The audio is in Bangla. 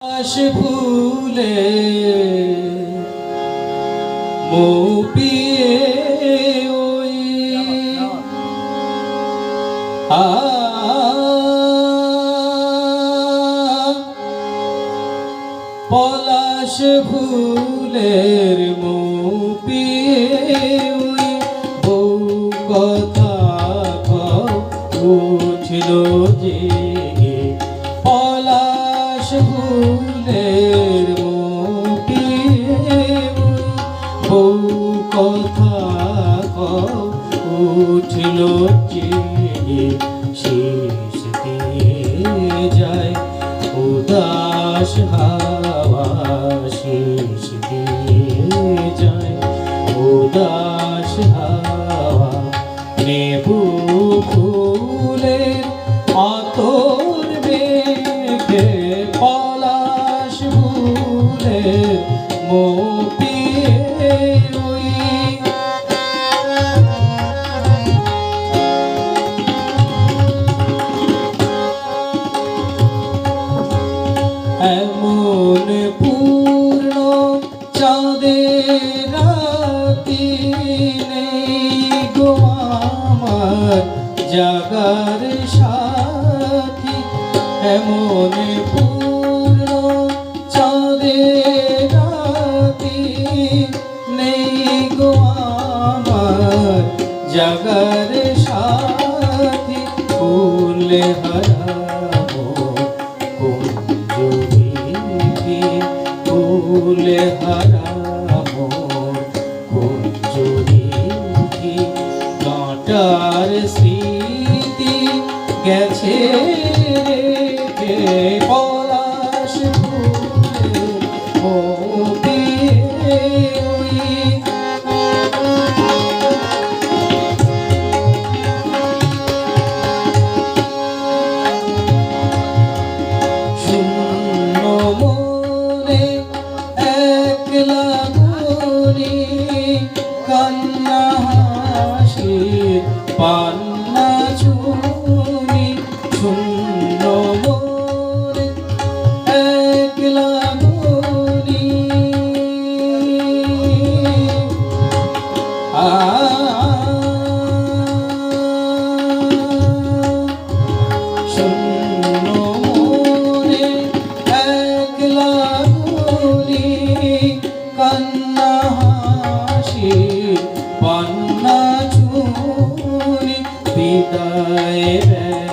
আকাশ ফুলে মোপিয়ে ওই আ পলাশ ফুলের মোপিয়ে ওই বউ কথা উঠিল যে ফুলের মোপিয়ে বউ কথা উঠিল যে জাগার সাথী এমন পূর্ণ গো আমার, জাগার সাথী ফুল হারাবো কুঞ্জবিধি ফুলে হারামো কুঞ্জবিধি কাঁটার স্মৃতি গেছে পলাশ ফুলে ও ঘুরি কান্না হাসি পান্না চুনি শূন্য ঘুরি আ Amen.